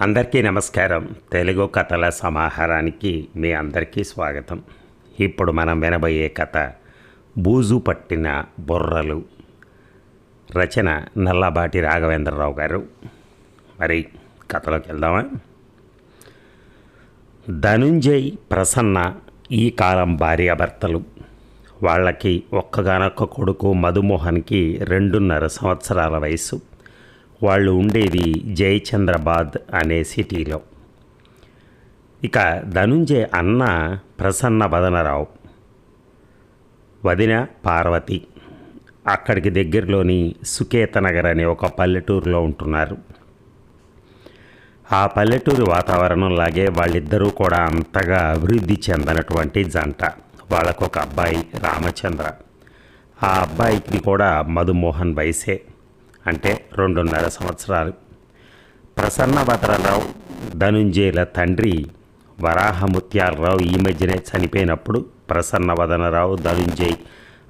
అందరికీ నమస్కారం. తెలుగు కథల సమాహారానికి మీ అందరికీ స్వాగతం. ఇప్పుడు మనం వినబోయే కథ బూజు పట్టిన బుర్రలు. రచన నల్లబాటి రాఘవేంద్రరావు గారు. మరి కథలోకి వెళ్దామా? ధనుంజయ్ ప్రసన్న ఈ కాలం భార్యాభర్తలు వాళ్ళకి ఒక్కగానొక్క కొడుకు మధుమోహన్కి రెండున్నర సంవత్సరాల వయసు వాళ్ళు ఉండేది జయచంద్రబాద్ అనే సిటీలో. ఇక ధనుంజయ్ అన్న ప్రసన్న వదనరావు. వదిన పార్వతి. అక్కడికి దగ్గరలోని సుకేతనగర్ అనే ఒక పల్లెటూరులో ఉంటున్నారు. ఆ పల్లెటూరు వాతావరణంలాగే వాళ్ళిద్దరూ కూడా అంతగా అభివృద్ధి చెందనటువంటి జంట. వాళ్ళకు ఒక అబ్బాయి రామచంద్ర. ఆ అబ్బాయికి కూడా మధుమోహన్ వయసే. అంటే రెండున్నర సంవత్సరాలు. ప్రసన్న భద్రరావు ధనుంజయుల తండ్రి వరాహముత్యాలరావు ఈ మధ్యనే చనిపోయినప్పుడు ప్రసన్న వదనరావు ధనుంజయ్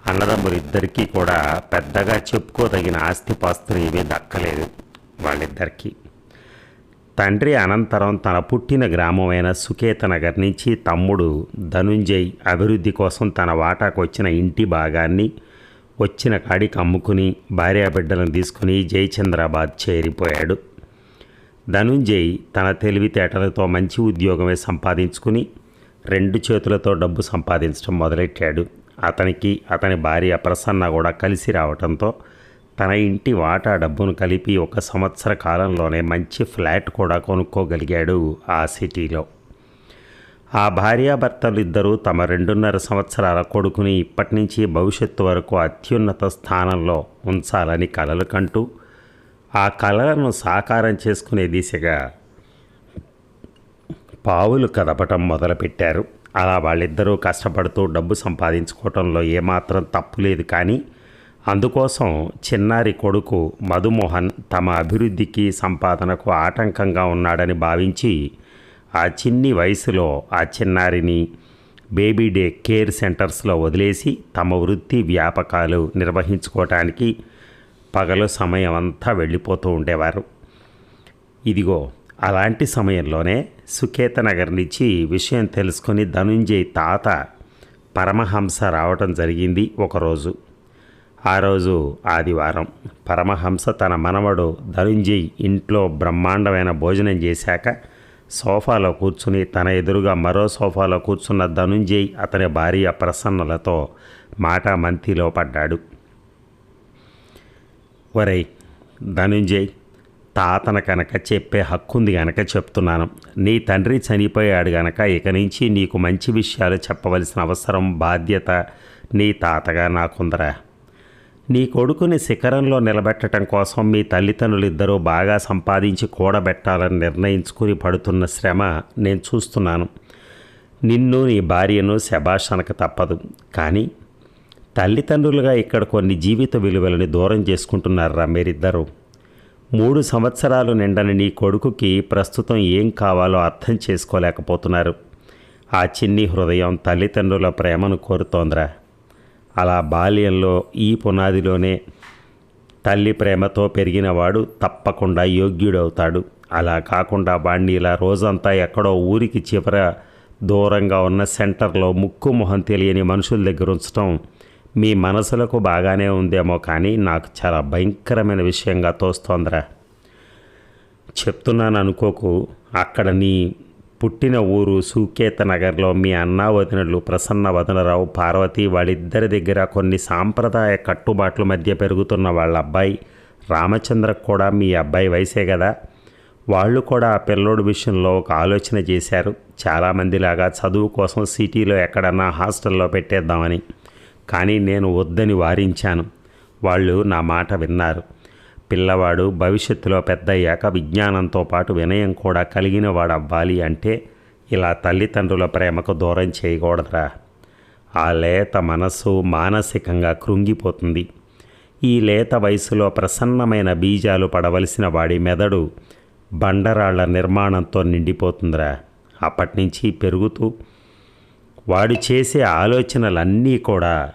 అన్నదమ్ములిద్దరికీ కూడా పెద్దగా చెప్పుకోదగిన ఆస్తిపాస్తులు ఏమీ దక్కలేదు వాళ్ళిద్దరికీ. తండ్రి అనంతరం తన పుట్టిన గ్రామమైన సుకేతనగర్ నుంచి తమ్ముడు ధనుంజయ్ అభివృద్ధి కోసం తన వాటాకు వచ్చిన ఇంటి భాగాన్ని వచ్చిన కాడికి అమ్ముకుని భార్యాబిడ్డలను తీసుకుని జయచంద్రాబాద్ చేరిపోయాడు. ధనుంజయ్ తన తెలివితేటలతో మంచి ఉద్యోగమే సంపాదించుకుని రెండు చేతులతో డబ్బు సంపాదించడం మొదలెట్టాడు. అతనికి అతని భార్య ప్రసన్న కూడా కలిసి రావడంతో తన ఇంటి వాటా డబ్బును కలిపి ఒక సంవత్సర కాలంలోనే మంచి ఫ్లాట్ కూడా కొనుక్కోగలిగాడు ఆ సిటీలో. ఆ భార్యాభర్తలు ఇద్దరూ తమ రెండున్నర సంవత్సరాల కొడుకుని ఇప్పటి నుంచి భవిష్యత్తు వరకు అత్యున్నత స్థానంలో ఉంచాలని కలలు కంటూ ఆ కలలను సాకారం చేసుకునే దిశగా పావులు కదపటం మొదలుపెట్టారు. అలా వాళ్ళిద్దరూ కష్టపడుతూ డబ్బు సంపాదించుకోవటంలో ఏమాత్రం తప్పు లేదు కానీ అందుకోసం చిన్నారి కొడుకు మధుమోహన్ తమ అభివృద్ధికి సంపాదనకు ఆటంకంగా ఉన్నాడని భావించి ఆ చిన్ని వయసులో ఆ చిన్నారిని బేబీ డే కేర్ సెంటర్స్లో వదిలేసి తమ వృత్తి వ్యాపకాలు నిర్వహించుకోవటానికి పగలు సమయం అంతా వెళ్ళిపోతూ ఉండేవారు. ఇదిగో అలాంటి సమయంలోనే సుకేతనగర్ నుంచి విషయం తెలుసుకొని ధనుంజయ్ తాత పరమహంస రావటం జరిగింది ఒకరోజు. ఆ రోజు ఆదివారం పరమహంస తన మనవడు ధనుంజయ్ ఇంట్లో బ్రహ్మాండమైన భోజనం చేశాక సోఫాలో కూర్చుని తన ఎదురుగా మరో సోఫాలో కూర్చున్న ధనుంజయ్ అతని భార్య ప్రసన్నలతో మాట మంతిలో పడ్డాడు ఒరై ధనుంజయ్ తాతన కనుక చెప్పే హక్కుంది గనక చెప్తున్నాను. నీ తండ్రి చనిపోయాడు గనక ఇక నుంచి నీకు మంచి విషయాలు చెప్పవలసిన అవసరం బాధ్యత నీ తాతగా నాకుందరా. నీ కొడుకుని శిఖరంలో నిలబెట్టడం కోసం మీ తల్లిదండ్రులిద్దరూ బాగా సంపాదించి కూడబెట్టాలని నిర్ణయించుకుని పడుతున్న శ్రమ నేను చూస్తున్నాను. నిన్ను నీ భార్యను శభాషణకు అనక తప్పదు. కానీ తల్లిదండ్రులుగా ఇక్కడ కొన్ని జీవిత విలువలని దూరం చేసుకుంటున్నారా మీరిద్దరూ? మూడు సంవత్సరాలు నిండని నీ కొడుకుకి ప్రస్తుతం ఏం కావాలో అర్థం చేసుకోలేకపోతున్నారు. ఆ చిన్ని హృదయం తల్లిదండ్రుల ప్రేమను కోరుతోందిరా. అలా బాల్యంలో ఈ పునాదిలోనే తల్లి ప్రేమతో పెరిగినవాడు తప్పకుండా యోగ్యుడవుతాడు. అలా కాకుండా వాణ్ణి ఇలా రోజంతా ఎక్కడో ఊరికి చివర దూరంగా ఉన్న సెంటర్లో ముక్కు మొహం తెలియని మనుషుల దగ్గర ఉంచడం మీ మనసులకు బాగానే ఉందేమో కానీ నాకు చాలా భయంకరమైన విషయంగా తోస్తోందిరా. చెప్తున్నాను అనుకోకు అక్కడ నీ పుట్టిన ఊరు సుకేత నగర్లో మీ అన్నా వదినలు ప్రసన్న వదనరావు పార్వతి వాళ్ళిద్దరి దగ్గర కొన్ని సాంప్రదాయ కట్టుబాట్ల మధ్య పెరుగుతున్న వాళ్ళ అబ్బాయి రామచంద్ర కూడా మీ అబ్బాయి వయసే కదా. వాళ్ళు కూడా ఆ పిల్లోడు విషయంలో ఒక ఆలోచన చేశారు. చాలామందిలాగా చదువు కోసం సిటీలో ఎక్కడన్నా హాస్టల్లో పెట్టేద్దామని. కానీ నేను వద్దని వారించాను. వాళ్ళు నా మాట విన్నారు. పిల్లవాడు భవిష్యత్తులో పెద్దయ్యాక విజ్ఞానంతో పాటు వినయం కూడా కలిగిన వాడు అవ్వాలి అంటే ఇలా తల్లిదండ్రుల ప్రేమకు దూరం చేయకూడదురా. ఆ లేత మనస్సు మానసికంగా కృంగిపోతుంది. ఈ లేత వయసులో ప్రసన్నమైన బీజాలు పడవలసిన వాడి మెదడు బండరాళ్ళ నిర్మాణంతో నిండిపోతుందిరా. అప్పటినుంచి పెరుగుతూ వాడు చేసే ఆలోచనలన్నీ కూడా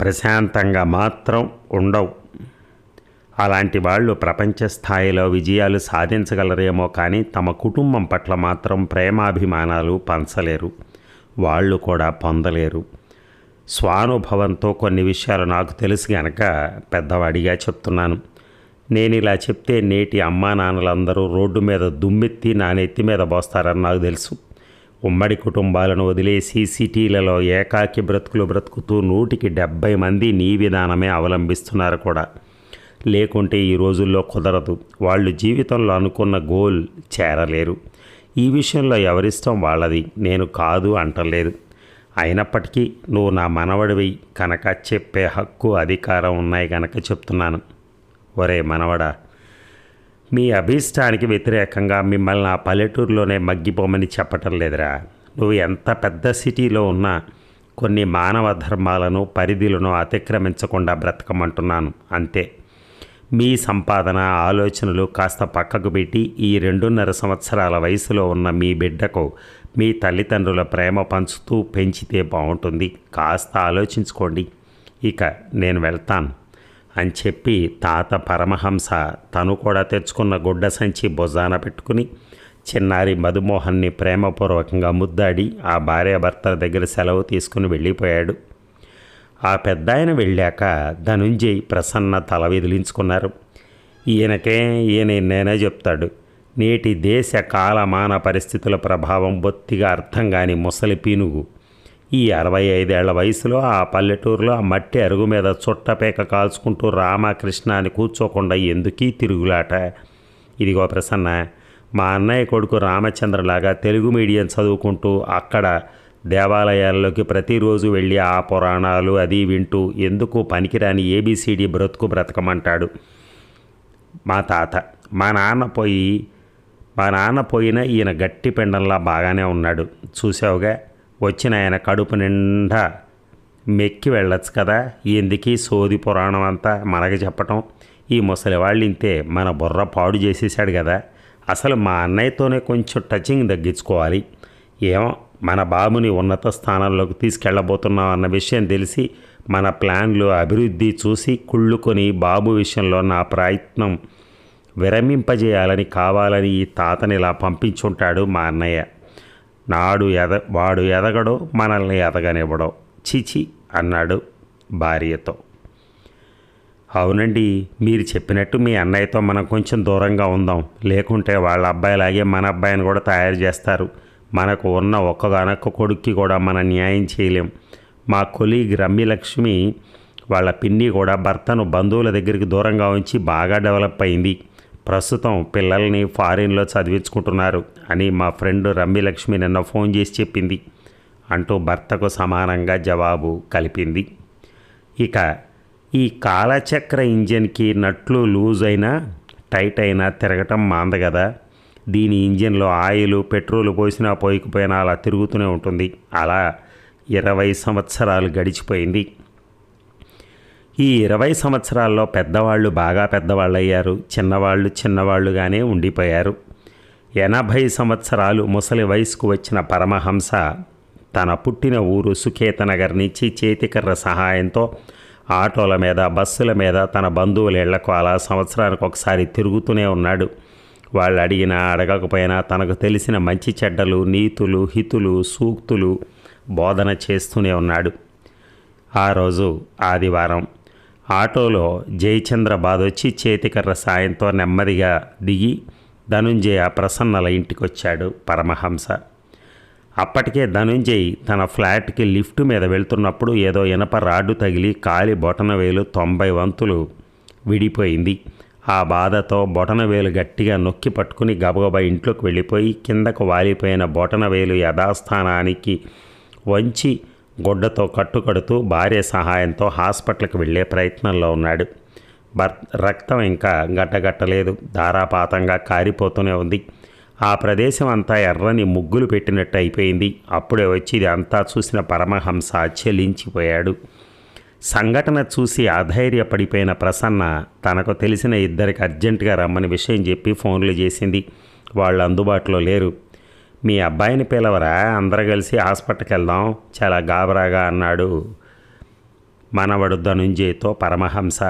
ప్రశాంతంగా మాత్రం ఉండవు. అలాంటి వాళ్ళు ప్రపంచ స్థాయిలో విజయాలు సాధించగలరేమో కానీ తమ కుటుంబం పట్ల మాత్రం ప్రేమాభిమానాలు పంచలేరు. వాళ్ళు కూడా పొందలేరు. స్వానుభవంతో కొన్ని విషయాలు నాకు తెలుసు గనక పెద్దవాడిగా చెప్తున్నాను. నేను ఇలా చెప్తే నేటి అమ్మా నాన్నలందరూ రోడ్డు మీద దుమ్మెత్తి నా నెత్తి మీద పోస్తారని నాకు తెలుసు. ఉమ్మడి కుటుంబాలను వదిలేసి సిటీలలో ఏకాకి బ్రతుకులు బ్రతుకుతూ నూటికి డెబ్బై మంది నీ విధానమే అవలంబిస్తున్నారు కూడా. లేకుంటే ఈ రోజుల్లో కుదరదు. వాళ్ళు జీవితంలో అనుకున్న గోల్ చేరలేరు. ఈ విషయంలో ఎవరిష్టం వాళ్ళది. నేను కాదు అంటలేదు. అయినప్పటికీ నువ్వు నా మనవడివి కనుక చెప్పే హక్కు అధికారం ఉన్నాయి కనుక చెప్తున్నాను. ఒరే మనవడా మీ అభీష్టానికి వ్యతిరేకంగా మిమ్మల్ని ఆ పల్లెటూరులోనే మగ్గిపోమని చెప్పటం లేదురా. నువ్వు ఎంత పెద్ద సిటీలో ఉన్నా కొన్ని మానవ ధర్మాలను పరిధులను అతిక్రమించకుండా బ్రతకమంటున్నాను. అంతే. మీ సంపాదన ఆలోచనలు కాస్త పక్కకు పెట్టి ఈ రెండున్నర సంవత్సరాల వయసులో ఉన్న మీ బిడ్డకు మీ తల్లిదండ్రుల ప్రేమ పంచుతూ పెంచితే బాగుంటుంది కాస్త ఆలోచించుకోండి. ఇక నేను వెళ్తాను. అని చెప్పి తాత పరమహంస తను కూడా తెచ్చుకున్న గుడ్డ సంచి భుజాన పెట్టుకుని చిన్నారి మధుమోహన్ని ప్రేమపూర్వకంగా ముద్దాడి ఆ భార్యాభర్తల దగ్గర సెలవు తీసుకుని వెళ్ళిపోయాడు. ఆ పెద్ద ఆయన వెళ్ళాక ధనుంజయ్ ప్రసన్న తల విదిలించుకున్నారు. ఈయనకే ఈయన నేనే చెప్తాడు. నేటి దేశ కాలమాన పరిస్థితుల ప్రభావం బొత్తిగా అర్థం కాని ముసలి పీనుగు ఈ అరవై ఐదేళ్ళ వయసులో ఆ పల్లెటూరులో ఆ మట్టి అరుగు మీద చుట్టపేక కాల్చుకుంటూ రామకృష్ణ అని కూర్చోకుండా ఎందుకీ తిరుగులాట? ఇదిగో ప్రసన్న మా అన్నయ్య కొడుకు రామచంద్రలాగా తెలుగు మీడియం చదువుకుంటూ అక్కడ దేవాలయాల్లోకి ప్రతిరోజు వెళ్ళి ఆ పురాణాలు అది వింటూ ఎందుకు పనికిరాని ఏబిసిడి బ్రతుకు బ్రతకమంటాడు? మా తాత మా నాన్న పోయి మా నాన్న పోయిన ఈయన గట్టి పెండంలా బాగానే ఉన్నాడు. చూసావుగా వచ్చిన ఆయన కడుపు నిండా మెక్కి వెళ్ళొచ్చు కదా. ఎందుకీ సోది పురాణం అంతా మనకి చెప్పటం? ఈ ముసలివాళ్ళు ఇంతే మన బుర్ర పాడు చేసేసాడు కదా. అసలు మా అన్నయ్యతోనే కొంచెం టచింగ్ తగ్గించుకోవాలి. ఏమో మన బాబుని ఉన్నత స్థానంలోకి తీసుకెళ్ళబోతున్నాం అన్న విషయం తెలిసి మన ప్లాన్లు అభివృద్ధి చూసి కుళ్ళుకొని బాబు విషయంలో నా ప్రయత్నం విరమింపజేయాలని కావాలని ఈ తాతని ఇలా పంపించుంటాడు మా అన్నయ్య. నాడు ఎద వాడు ఎదగడో మనల్ని ఎదగనివ్వడో. చిచి అన్నాడు భార్యతో. అవునండి మీరు చెప్పినట్టు మీ అన్నయ్యతో మనం కొంచెం దూరంగా ఉందాం. లేకుంటే వాళ్ళ అబ్బాయిలాగే మన అబ్బాయిని కూడా తయారు చేస్తారు. మనకు ఉన్న ఒక్కగానొక్క కొడుక్కి కూడా మనం న్యాయం చేయలేం. మా కొలీగ్ రమ్యలక్ష్మి వాళ్ళ పిన్ని కూడా భర్తను బంధువుల దగ్గరికి దూరంగా ఉంచి బాగా డెవలప్ అయింది. ప్రస్తుతం పిల్లల్ని ఫారిన్లో చదివించుకుంటున్నారు అని మా ఫ్రెండ్ రమ్యలక్ష్మి నిన్న ఫోన్ చేసి చెప్పింది. అంటూ భర్తకు సమానంగా జవాబు కలిపింది. ఇక ఈ కాలచక్ర ఇంజిన్కి నట్లు లూజ్ అయినా టైట్ అయినా తిరగటం మాంద కదా దీని ఇంజిన్లో ఆయిల్ పెట్రోల్ పోసినా పోయికపోయినా అలా తిరుగుతూనే ఉంటుంది. అలా ఇరవై సంవత్సరాలు గడిచిపోయింది. ఈ ఇరవై సంవత్సరాల్లో పెద్దవాళ్ళు బాగా పెద్దవాళ్ళు అయ్యారు చిన్నవాళ్ళు చిన్నవాళ్ళుగానే ఉండిపోయారు. ఎనభై సంవత్సరాలు ముసలి వయసుకు వచ్చిన పరమహంస తన పుట్టిన ఊరు సుఖేతనగర్ నుంచి చేతికర్ర సహాయంతో ఆటోల మీద బస్సుల మీద తన బంధువుల ఇళ్ళకు అలా సంవత్సరానికి ఒకసారి తిరుగుతూనే ఉన్నాడు. వాళ్ళు అడిగినా అడగకపోయినా తనకు తెలిసిన మంచి చెడ్డలు నీతులు హితులు సూక్తులు బోధన చేస్తూనే ఉన్నాడు. ఆ రోజు ఆదివారం ఆటోలో జయచంద్ర బాధొచ్చి చేతికర్ర సాయంతో నెమ్మదిగా దిగి ధనుంజయ ప్రసన్నల ఇంటికొచ్చాడు పరమహంస. అప్పటికే ధనుంజయ్ తన ఫ్లాట్కి లిఫ్ట్ మీద వెళ్తున్నప్పుడు ఏదో ఇనప రాడ్డు తగిలి కాలి బొటనవేలు తొంభై వంతులు విడిపోయింది. ఆ బాధతో బొటనవేలు గట్టిగా నొక్కి పట్టుకుని గబగబా ఇంట్లోకి వెళ్ళిపోయి కిందకు వాలిపోయిన బొటనవేలు యథాస్థానానికి వంచి గుడ్డతో కట్టుకడుతూ భార్య సహాయంతో హాస్పిటల్కి వెళ్ళే ప్రయత్నంలో ఉన్నాడు. భర్ రక్తం ఇంకా గట్టగట్టలేదు ధారాపాతంగా కారిపోతూనే ఉంది. ఆ ప్రదేశం అంతా ఎర్రని ముగ్గులు పెట్టినట్టు అయిపోయింది. అప్పుడే వచ్చి ఇది అంతా చూసిన పరమహంస చెలించిపోయాడు సంఘటన చూసి అధైర్యపడిపోయిన ప్రసన్న తనకు తెలిసిన ఇద్దరికి అర్జెంటుగా రమ్మని విషయం చెప్పి ఫోన్లు చేసింది. వాళ్ళు అందుబాటులో లేరు. మీ అబ్బాయిని పిలవరా? అందరూ కలిసి హాస్పిటల్కి వెళ్దాం చాలా గాబరాగా అన్నాడు మనవడు ధనుంజయ్తో పరమహంస.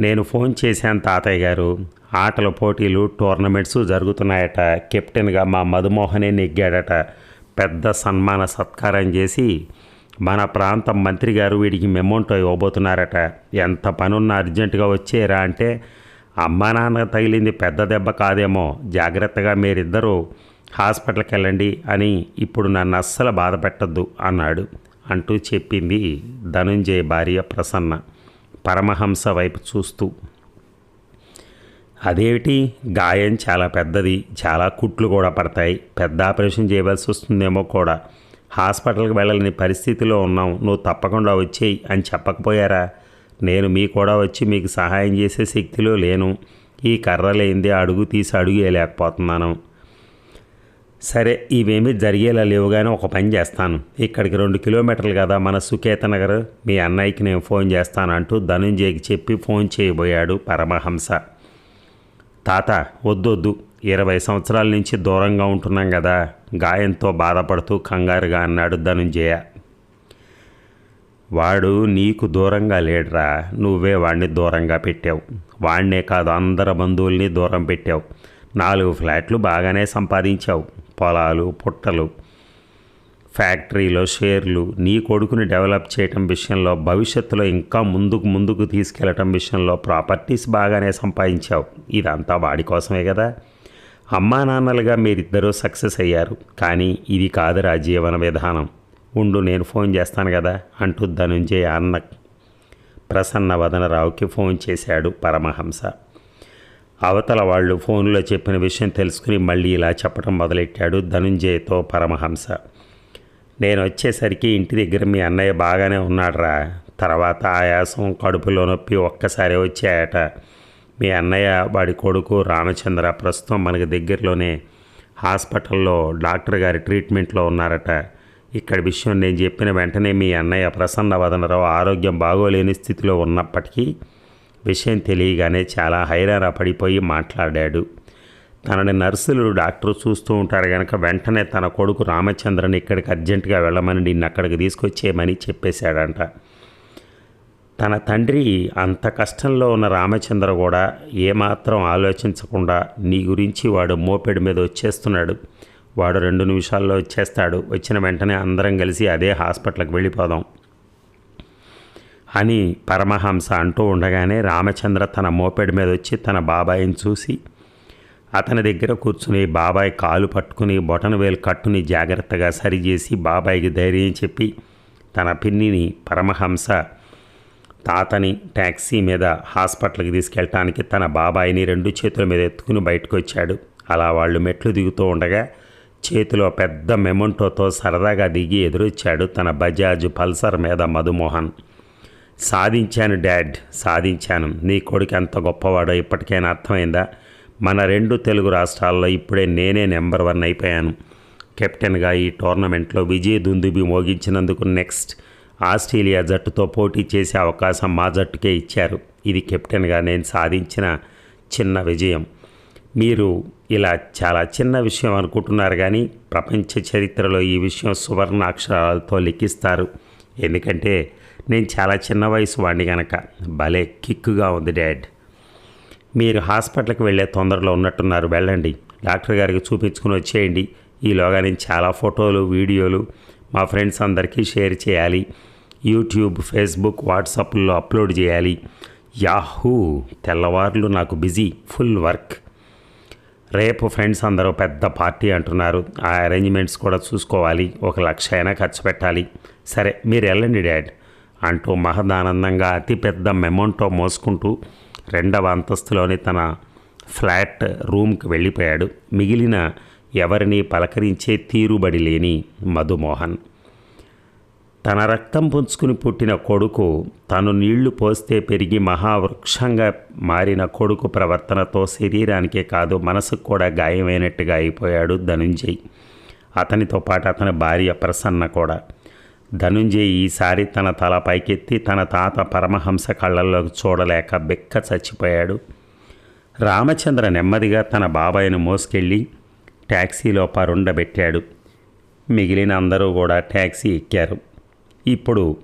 నేను ఫోన్ చేశాను తాతయ్య గారు. ఆటల పోటీలు టోర్నమెంట్స్ జరుగుతున్నాయట. కెప్టెన్గా మా మధుమోహనే నెగ్గాడట. పెద్ద సన్మాన సత్కారం చేసి మన ప్రాంతం మంత్రి గారు వీడికి మెమోంటో ఇవ్వబోతున్నారట. ఎంత పనున్న అర్జెంటుగా వచ్చేరా అంటే అమ్మా నాన్న తగిలింది పెద్ద దెబ్బ కాదేమో. జాగ్రత్తగా మీరిద్దరూ హాస్పిటల్కి వెళ్ళండి అని ఇప్పుడు నన్ను అస్సలు బాధ పెట్టద్దు అన్నాడు అంటూ చెప్పింది ధనుంజయ భార్య ప్రసన్న పరమహంస వైపు చూస్తూ. అదేమిటి? గాయం చాలా పెద్దది చాలా కుట్లు కూడా పడతాయి పెద్ద ఆపరేషన్ చేయవలసి వస్తుందేమో కూడా. హాస్పిటల్కి వెళ్ళలేని పరిస్థితిలో ఉన్నాం నువ్వు తప్పకుండా వచ్చేయి అని చెప్పకపోయారా? నేను మీ కూడా వచ్చి మీకు సహాయం చేసే శక్తిలో లేను. ఈ కర్ర లేనిదే అడుగు తీసి అడుగు వేయలేకపోతున్నాను. సరే ఇవేమీ జరిగేలా లేవుగానే ఒక పని చేస్తాను. ఇక్కడికి రెండు కిలోమీటర్లు కదా మన సుకేత నగర్ మీ అన్నయ్యకి నేను ఫోన్ చేస్తాను అంటూ ధనుంజయ్కి చెప్పి ఫోన్ చేయబోయాడు పరమహంస. తాత వద్దొద్దు. ఇరవై సంవత్సరాల నుంచి దూరంగా ఉంటున్నాం కదా. గాయంతో బాధపడుతూ కంగారుగా అన్నాడు ధనుంజయ. వాడు నీకు దూరంగా లేడురా. నువ్వే వాడిని దూరంగా పెట్టావు. వాడినే కాదు అందరి బంధువుల్ని దూరం పెట్టావు. నాలుగు ఫ్లాట్లు బాగానే సంపాదించావు. పొలాలు పుట్టలు ఫ్యాక్టరీలో షేర్లు నీ కొడుకుని డెవలప్ చేయటం విషయంలో భవిష్యత్తులో ఇంకా ముందుకు ముందుకు తీసుకెళ్ళటం విషయంలో ప్రాపర్టీస్ బాగానే సంపాదించావు. ఇదంతా వాడి కోసమే కదా. అమ్మా నాన్నలుగా మీరిద్దరూ సక్సెస్ అయ్యారు. కానీ ఇది కాదురా జీవన విధానం. ఉండు నేను ఫోన్ చేస్తాను కదా అంటూ ధనుంజయ అన్న ప్రసన్న వదనరావుకి ఫోన్ చేశాడు పరమహంస. అవతల వాళ్ళు ఫోన్లో చెప్పిన విషయం తెలుసుకుని మళ్ళీ ఇలా చెప్పడం మొదలెట్టాడు ధనుంజయతో పరమహంస. నేను వచ్చేసరికి ఇంటి దగ్గర మీ అన్నయ్య బాగానే ఉన్నాడురా. తర్వాత ఆయాసం కడుపులో నొప్పి ఒక్కసారి వచ్చాయట. మీ అన్నయ్య వాడి కొడుకు రామచంద్ర ప్రస్తుతం మనకి దగ్గరలోనే హాస్పిటల్లో డాక్టర్ గారి ట్రీట్మెంట్లో ఉన్నారట. ఇక్కడ విషయం నేను చెప్పిన వెంటనే మీ అన్నయ్య ప్రసన్న వదనరావు ఆరోగ్యం బాగోలేని స్థితిలో ఉన్నప్పటికీ విషయం తెలియగానే చాలా హైరాణ పడిపోయి మాట్లాడాడు. తనని నర్సులు డాక్టర్ చూస్తూ ఉంటారు కనుక వెంటనే తన కొడుకు రామచంద్రని ఇక్కడికి అర్జెంటుగా వెళ్ళమని నిన్ను అక్కడికి తీసుకొచ్చేయమని చెప్పేశాడంట. తన తండ్రి అంత కష్టంలో ఉన్న రామచంద్ర కూడా ఏమాత్రం ఆలోచించకుండా నీ గురించి వాడు మోపెడు మీద వచ్చేస్తున్నాడు. వాడు రెండు నిమిషాల్లో వచ్చేస్తాడు. వచ్చిన వెంటనే అందరం కలిసి అదే హాస్పిటల్కి వెళ్ళిపోదాం. అని పరమహంస అంటూ ఉండగానే రామచంద్ర తన మోపెడ్ మీద వచ్చి తన బాబాయిని చూసి అతని దగ్గర కూర్చుని బాబాయ్ కాలు పట్టుకుని బొటన వేలు కట్టుని జాగ్రత్తగా సరిచేసి బాబాయికి ధైర్యం చెప్పి తన పిన్నిని పరమహంస తాతని ట్యాక్సీ మీద హాస్పిటల్కి తీసుకెళ్ళటానికి తన బాబాయిని రెండు చేతుల మీద ఎత్తుకుని బయటకు వచ్చాడు అలా వాళ్ళు మెట్లు దిగుతూ ఉండగా చేతిలో పెద్ద మెమంటోతో సరదాగా దిగి ఎదురొచ్చాడు తన బజాజ్ పల్సర్ మీద మధుమోహన్. సాధించాను డాడ్ సాధించాను. నీ కొడుకు ఎంత గొప్పవాడో ఇప్పటికైనా అర్థమైందా? మన రెండు తెలుగు రాష్ట్రాల్లో ఇప్పుడే నేనే నెంబర్ వన్ అయిపోయాను. కెప్టెన్గా ఈ టోర్నమెంట్లో విజయ్ దుందుబి మోగించినందుకు నెక్స్ట్ ఆస్ట్రేలియా జట్టుతో పోటీ చేసే అవకాశం మా జట్టుకే ఇచ్చారు. ఇది కెప్టెన్గా నేను సాధించిన చిన్న విజయం. మీరు ఇలా చాలా చిన్న విషయం అనుకుంటున్నారు కానీ ప్రపంచ చరిత్రలో ఈ విషయం సువర్ణ అక్షరాలతో లిఖిస్తారు. ఎందుకంటే నేను చాలా చిన్న వయసు వాడిని కనుక భలే కిక్కుగా ఉంది డాడ్. మీరు హాస్పిటల్కి వెళ్ళే తొందరలో ఉన్నట్టున్నారు. వెళ్ళండి. డాక్టర్ గారికి చూపించుకుని వచ్చేయండి. ఈలోగా నేను చాలా ఫోటోలు వీడియోలు మా ఫ్రెండ్స్ అందరికీ షేర్ చేయాలి. యూట్యూబ్ ఫేస్బుక్ వాట్సాప్లో అప్లోడ్ చేయాలి. యాహూ! తెల్లవార్లు నాకు బిజీ. Full work. రేపు ఫ్రెండ్స్ అందరూ పెద్ద పార్టీ అంటున్నారు. ఆ అరేంజ్మెంట్స్ కూడా చూసుకోవాలి. ఒక లక్ష అయినా ఖర్చు పెట్టాలి. సరే మీరు వెళ్ళండి డాడ్. అంటూ మహదానందంగా అతిపెద్ద మెమోంటో మోసుకుంటూ రెండవ అంతస్తులోని తన ఫ్లాట్ రూమ్కి వెళ్ళిపోయాడు. మిగిలిన ఎవరిని పలకరించే తీరుబడి లేని మధుమోహన్. తన రక్తం పుంచుకుని పుట్టిన కొడుకు తను నీళ్ళు పోస్తే పెరిగి మహావృక్షంగా మారిన కొడుకు ప్రవర్తనతో శరీరానికే కాదు మనసుకు కూడా గాయమైనట్టుగా అయిపోయాడు ధనుంజయ్. అతనితో పాటు అతని భార్య ప్రసన్న కూడా. ధనుంజయ్ ఈసారి తన తల పైకెత్తి తన తాత పరమహంస కళ్ళల్లోకి చూడలేక బెక్క చచ్చిపోయాడు. రామచంద్ర నెమ్మదిగా తన బాబాయ్ను మోసుకెళ్ళి ట్యాక్సీలో పరుండబెట్టాడు. మిగిలిన అందరూ కూడా ట్యాక్సీ ఎక్కారు. ఇప్పుడు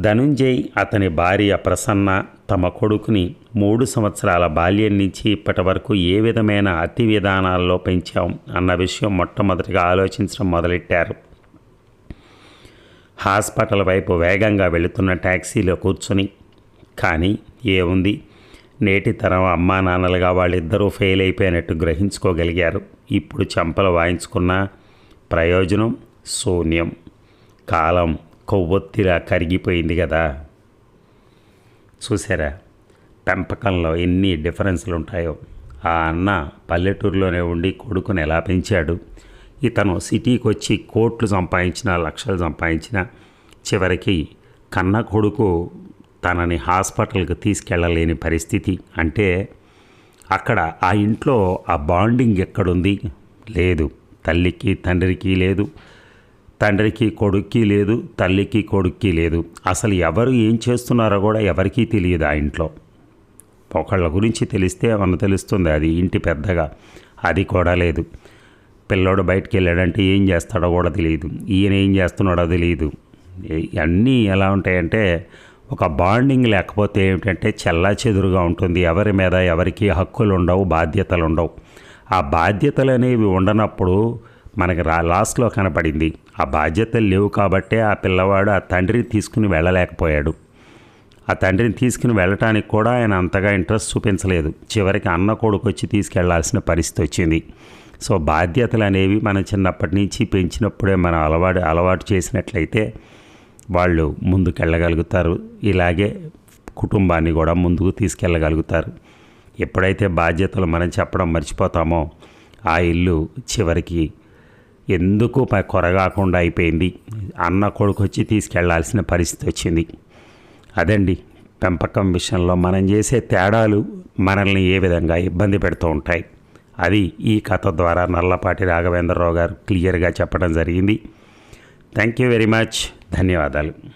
ధనుంజయ్ అతని భార్య ప్రసన్న తమ కొడుకుని మూడు సంవత్సరాల బాల్యం నుంచి ఇప్పటి వరకు ఏ విధమైన అతి విధానాల్లో పెంచాం అన్న విషయం మొట్టమొదటిగా ఆలోచించడం మొదలెట్టారు. హాస్పిటల్ వైపు వేగంగా వెళుతున్న ట్యాక్సీలో కూర్చుని కానీ ఏముంది? నేటి తరం అమ్మా నాన్నలుగా వాళ్ళిద్దరూ ఫెయిల్ అయిపోయినట్టు గ్రహించుకోగలిగారు. ఇప్పుడు చెంపలు వాయించుకున్న ప్రయోజనం శూన్యం. కాలం కొవ్వొత్తిలా కరిగిపోయింది కదా చూసారా పెంపకంలో ఎన్ని డిఫరెన్స్లు ఉంటాయో ఆ అన్న పల్లెటూరులోనే ఉండి కొడుకుని ఎలా పెంచాడు? ఇతను సిటీకి వచ్చి కోట్లు సంపాదించిన లక్షలు సంపాదించిన చివరికి కన్న కొడుకు తనని హాస్పిటల్కి తీసుకెళ్ళలేని పరిస్థితి. అంటే అక్కడ ఆ ఇంట్లో ఆ బాండింగ్ ఎక్కడుంది? లేదు. తల్లికి తండ్రికి లేదు. తండ్రికి కొడుక్కి లేదు. తల్లికి కొడుక్కి లేదు. అసలు ఎవరు ఏం చేస్తున్నారో కూడా ఎవరికీ తెలియదు ఆ ఇంట్లో. ఒకళ్ళ గురించి తెలిస్తే మన తెలుస్తుంది. అది ఇంటి పెద్దగా. అది కూడా లేదు. పిల్లోడు బయటికి వెళ్ళాడంటే ఏం చేస్తాడో కూడా తెలియదు. ఈయన ఏం చేస్తున్నాడో తెలియదు. అన్నీ ఎలా ఉంటాయంటే ఒక బాండింగ్ లేకపోతే ఏమిటంటే చెల్లా చెదురుగా ఉంటుంది. ఎవరి మీద ఎవరికి హక్కులు ఉండవు బాధ్యతలు ఉండవు. ఆ బాధ్యతలు అనేవి ఉండనప్పుడు మనకి రా లాస్ట్లో కనపడింది. ఆ బాధ్యతలు లేవు కాబట్టే ఆ పిల్లవాడు ఆ తండ్రిని తీసుకుని వెళ్ళలేకపోయాడు. ఆ తండ్రిని తీసుకుని వెళ్ళటానికి కూడా ఆయన అంతగా ఇంట్రెస్ట్ చూపించలేదు. చివరికి అన్న కొడుకు వచ్చి తీసుకెళ్ళాల్సిన పరిస్థితి వచ్చింది. సో బాధ్యతలు అనేవి మనం చిన్నప్పటి నుంచి పెంచినప్పుడే మనం అలవాటు అలవాటు చేసినట్లయితే వాళ్ళు ముందుకెళ్ళగలుగుతారు. ఇలాగే కుటుంబాన్ని కూడా ముందుకు తీసుకెళ్ళగలుగుతారు. ఎప్పుడైతే బాధ్యతలు మనం చెప్పడం మర్చిపోతామో ఆ ఇల్లు చివరికి ఎందుకు కొరగాకుండా అయిపోయింది? అన్న కొడుకు వచ్చి తీసుకెళ్ళాల్సిన పరిస్థితి వచ్చింది. అదండి. పెంపకం విషయంలో మనం చేసే తేడాలు మనల్ని ఏ విధంగా ఇబ్బంది పెడుతూ ఉంటాయి. అది ఈ కథ ద్వారా నల్లపాటి రాఘవేంద్రరావు గారు క్లియర్గా చెప్పడం జరిగింది. థ్యాంక్ యూ వెరీ మచ్ ధన్యవాదాలు.